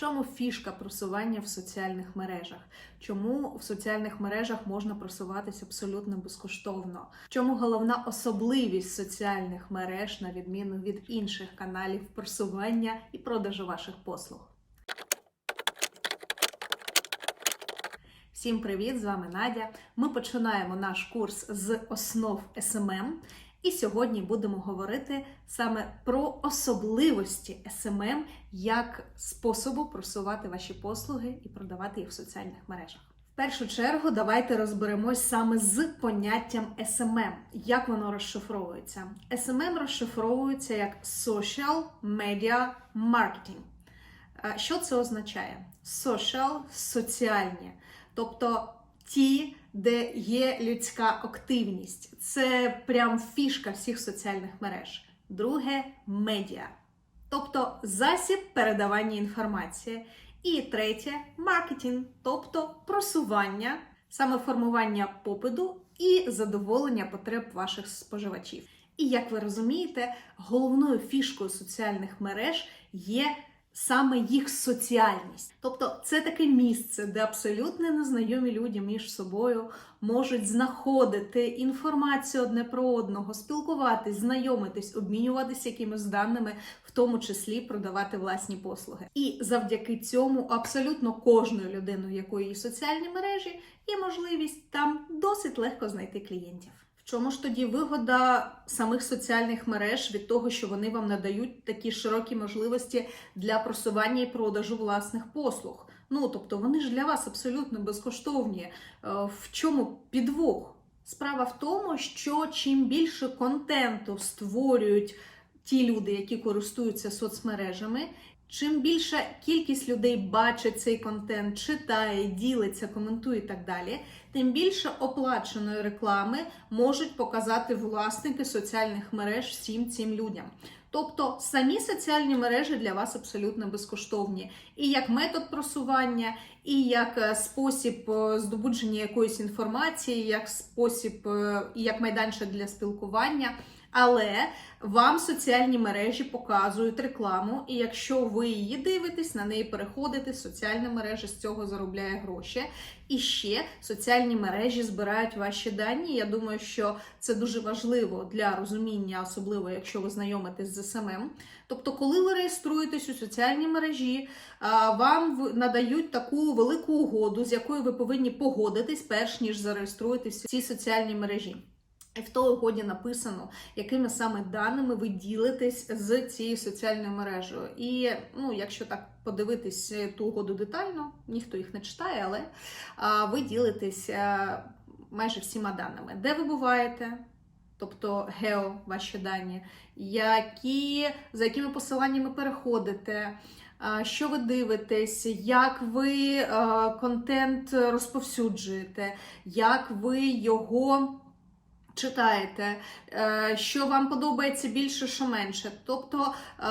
чому фішка просування в соціальних мережах? Чому в соціальних мережах можна просуватися абсолютно безкоштовно? Чому головна особливість соціальних мереж, на відміну від інших каналів просування і продажу ваших послуг? Всім привіт! З вами Надя. Ми починаємо наш курс з основ SMM. І сьогодні будемо говорити саме про особливості SMM як способу просувати ваші послуги і продавати їх в соціальних мережах. В першу чергу давайте розберемось саме з поняттям SMM, як воно розшифровується. SMM розшифровується як Social Media Marketing. Е, Що це означає? Social – соціальні, тобто ті, де є людська активність. Це прям фішка всіх соціальних мереж. Друге медіа, тобто засіб передавання інформації. І третє маркетинг, тобто просування, саме формування попиту і задоволення потреб ваших споживачів. І як ви розумієте, головною фішкою соціальних мереж є саме їх соціальність. Тобто це таке місце, де абсолютно незнайомі люди між собою можуть знаходити інформацію одне про одного, спілкуватись, знайомитись, обмінюватися якимись даними, в тому числі продавати власні послуги. І завдяки цьому абсолютно кожною людиною, якої є соціальні мережі, є можливість там досить легко знайти клієнтів. В чому ж тоді вигода самих соціальних мереж від того, що вони вам надають такі широкі можливості для просування і продажу власних послуг? Ну тобто вони ж для вас абсолютно безкоштовні. Е, В чому підвох? Справа в тому, що чим більше контенту створюють ті люди, які користуються соцмережами, чим більша кількість людей бачить цей контент, читає, ділиться, коментує і так далі, тим більше оплаченої реклами можуть показати власники соціальних мереж всім цим людям. Тобто самі соціальні мережі для вас абсолютно безкоштовні. І як метод просування, і як е, спосіб е, здобудження якоїсь інформації, як спосіб е, і як майданчик для спілкування. Але вам соціальні мережі показують рекламу, і якщо ви її дивитесь, на неї переходите, соціальна мережа з цього заробляє гроші. І ще соціальні мережі збирають ваші дані. Я думаю, що це дуже важливо для розуміння, особливо якщо ви знайомитесь з СММ. Тобто, коли ви реєструєтесь у соціальній мережі, вам надають таку велику угоду, з якою ви повинні погодитись, перш ніж зареєструєтесь в цій соціальній мережі. І в той угоді написано, якими саме даними ви ділитесь з цією соціальною мережею. І ну, якщо так подивитись ту угоду детально, ніхто їх не читає, але а, ви ділитесь е, майже всіма даними, де ви буваєте. Тобто гео ваші дані, які, за якими посиланнями переходите, що ви дивитесь, як ви е, контент розповсюджуєте, як ви його читаєте, е, що вам подобається більше, що менше. Тобто е,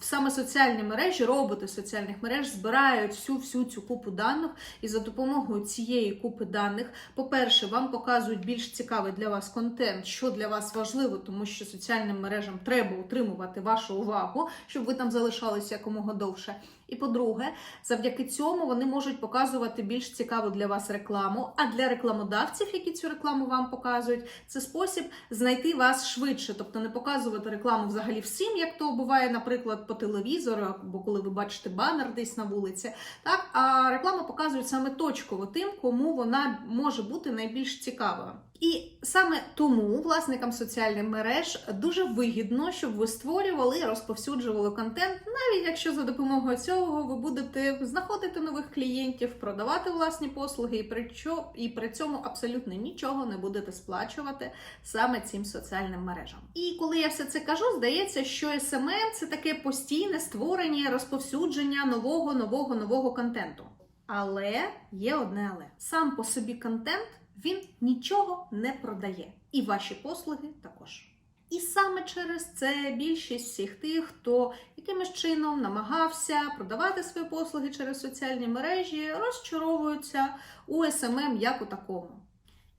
саме соціальні мережі, роботи соціальних мереж збирають всю всю цю купу даних, і за допомогою цієї купи даних, по-перше, вам показують більш цікавий для вас контент, що для вас важливо, тому що соціальним мережам треба утримувати вашу увагу, щоб ви там залишалися якомога довше. І по-друге, завдяки цьому вони можуть показувати більш цікаву для вас рекламу. А для рекламодавців, які цю рекламу вам показують, це спосіб знайти вас швидше, тобто не показувати рекламу взагалі всім, як то буває, наприклад, по телевізору, або коли ви бачите банер десь на вулиці. Так, а реклама показують саме точково тим, кому вона може бути найбільш цікавою. І саме тому власникам соціальних мереж дуже вигідно, щоб ви створювали і розповсюджували контент, навіть якщо за допомогою цього ви будете знаходити нових клієнтів, продавати власні послуги, і при, чо- і при цьому абсолютно нічого не будете сплачувати саме цим соціальним мережам. І коли я все це кажу, здається, що SMM – це таке постійне створення, розповсюдження нового, нового, нового контенту. Але є одне але сам по собі контент він нічого не продає, і ваші послуги також. І саме через це більшість всіх тих, хто якимось чином намагався продавати свої послуги через соціальні мережі, розчаровуються у SMM як у такому.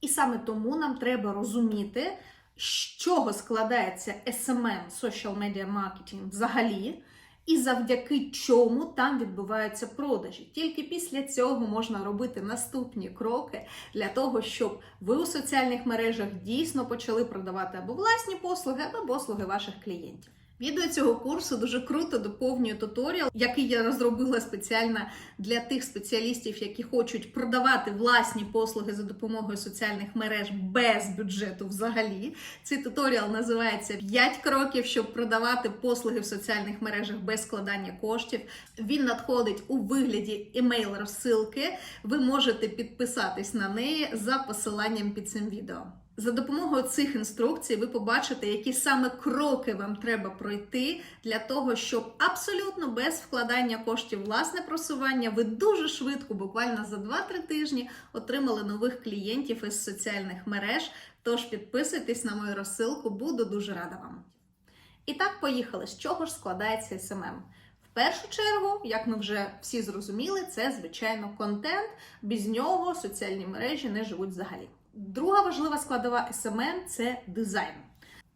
І саме тому нам треба розуміти, з чого складається SMM, Social Media Marketing взагалі, і завдяки чому там відбуваються продажі. Тільки після цього можна робити наступні кроки для того, щоб ви у соціальних мережах дійсно почали продавати або власні послуги, або послуги ваших клієнтів. Відео цього курсу дуже круто доповнює туторіал, який я розробила спеціально для тих спеціалістів, які хочуть продавати власні послуги за допомогою соціальних мереж без бюджету взагалі. Цей туторіал називається «5 кроків, щоб продавати послуги в соціальних мережах без складання коштів. Він надходить у вигляді емейл розсилки. Ви можете підписатись на неї за посиланням під цим відео. За допомогою цих інструкцій ви побачите, які саме кроки вам треба пройти для того, щоб абсолютно без вкладання коштів власне просування ви дуже швидко, буквально за 2-3 тижні, отримали нових клієнтів із соціальних мереж. Тож підписуйтесь на мою розсилку, буду дуже рада вам. І так, поїхали. З чого ж складається SMM? В першу чергу, як ми вже всі зрозуміли, це звичайно контент. Без нього соціальні мережі не живуть взагалі. Друга важлива складова SMM – це дизайн.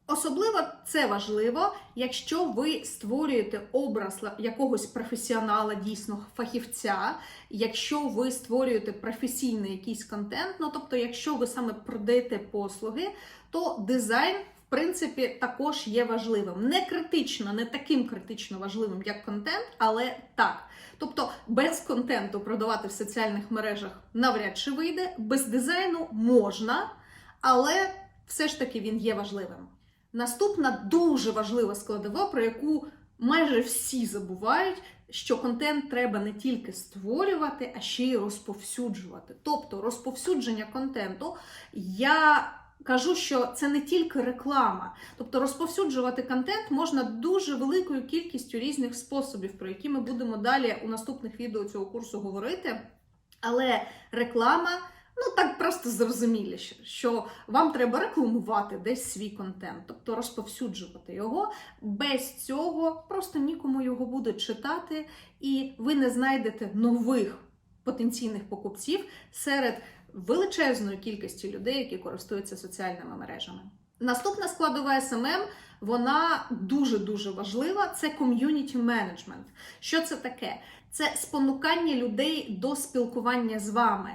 Особливо це важливо, якщо ви створюєте образ якогось професіонала, дійсно фахівця, якщо ви створюєте професійний якийсь контент, ну тобто, якщо ви саме продаєте послуги, то дизайн, принципі, також є важливим. Не критично, не таким критично важливим, як контент, але так. Тобто без контенту продавати в соціальних мережах навряд чи вийде, без дизайну можна, але все ж таки він є важливим. Наступна дуже важлива складова, про яку майже всі забувають, що контент треба не тільки створювати, а ще й розповсюджувати. Тобто розповсюдження контенту я. Кажу, що це не тільки реклама, тобто розповсюджувати контент можна дуже великою кількістю різних способів, про які ми будемо далі у наступних відео цього курсу говорити. Але реклама, ну так просто зрозуміліше, що вам треба рекламувати десь свій контент, тобто розповсюджувати його. Без цього просто нікому його буде читати, і ви не знайдете нових потенційних покупців серед величезної кількості людей, які користуються соціальними мережами. Наступна складова СММ, вона дуже-дуже важлива. Це ком'юніті менеджмент. Що це таке? Це спонукання людей до спілкування з вами.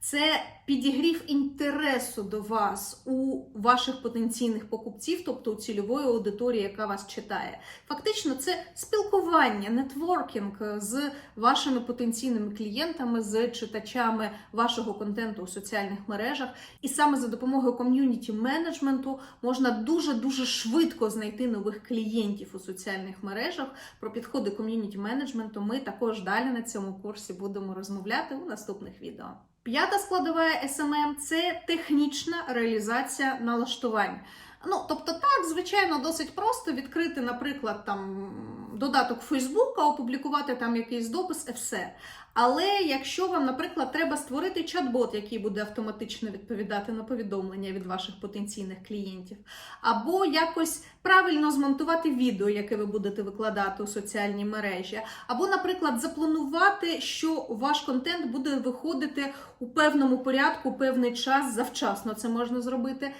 Це підігрів інтересу до вас у ваших потенційних покупців, тобто у цільової аудиторії, яка вас читає. Фактично, це спілкування, нетворкінг з вашими потенційними клієнтами, з читачами вашого контенту у соціальних мережах. І саме за допомогою ком'юніті менеджменту можна дуже дуже швидко знайти нових клієнтів у соціальних мережах. Про підходи ком'юніті менеджменту ми також далі на цьому курсі будемо розмовляти у наступних відео. П'ята складова SMM – це технічна реалізація налаштувань. Ну, тобто, так, звичайно, досить просто відкрити, наприклад, там додаток Фейсбука, опублікувати там якийсь допис і все. Але якщо вам, наприклад, треба створити чат-бот, який буде автоматично відповідати на повідомлення від ваших потенційних клієнтів, або якось правильно змонтувати відео, яке ви будете викладати у соціальні мережі, або, наприклад, запланувати, що ваш контент буде виходити у певному порядку, певний час завчасно це можна зробити.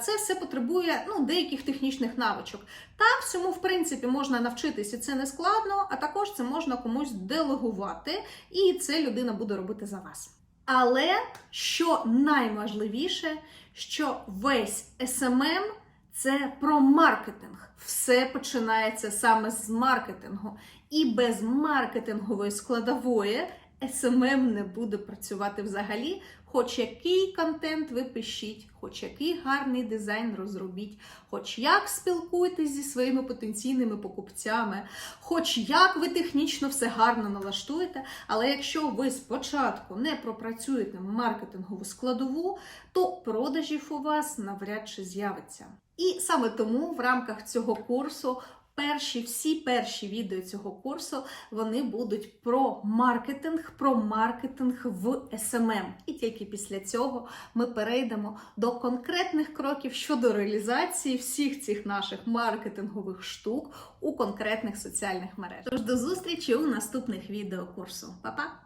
Це все потребує ну, деяких технічних навичок. Так, всьому, в принципі, можна навчитися, це не складно, а також це можна комусь делегувати, і це людина буде робити за вас. Але що найважливіше, що весь SMM – це про маркетинг. Все починається саме з маркетингу. І без маркетингової складової SMM не буде працювати взагалі. Хоч який контент ви пишіть, хоч який гарний дизайн розробіть, хоч як спілкуєтесь зі своїми потенційними покупцями, хоч як ви технічно все гарно налаштуєте, але якщо ви спочатку не пропрацюєте маркетингову складову, то продажів у вас навряд чи з'явиться. І саме тому в рамках цього курсу Перші всі перші відео цього курсу вони будуть про маркетинг, про маркетинг в SMM. І тільки після цього ми перейдемо до конкретних кроків щодо реалізації всіх цих наших маркетингових штук у конкретних соціальних мережах. Тож до зустрічі у наступних відео курсу. Па-па!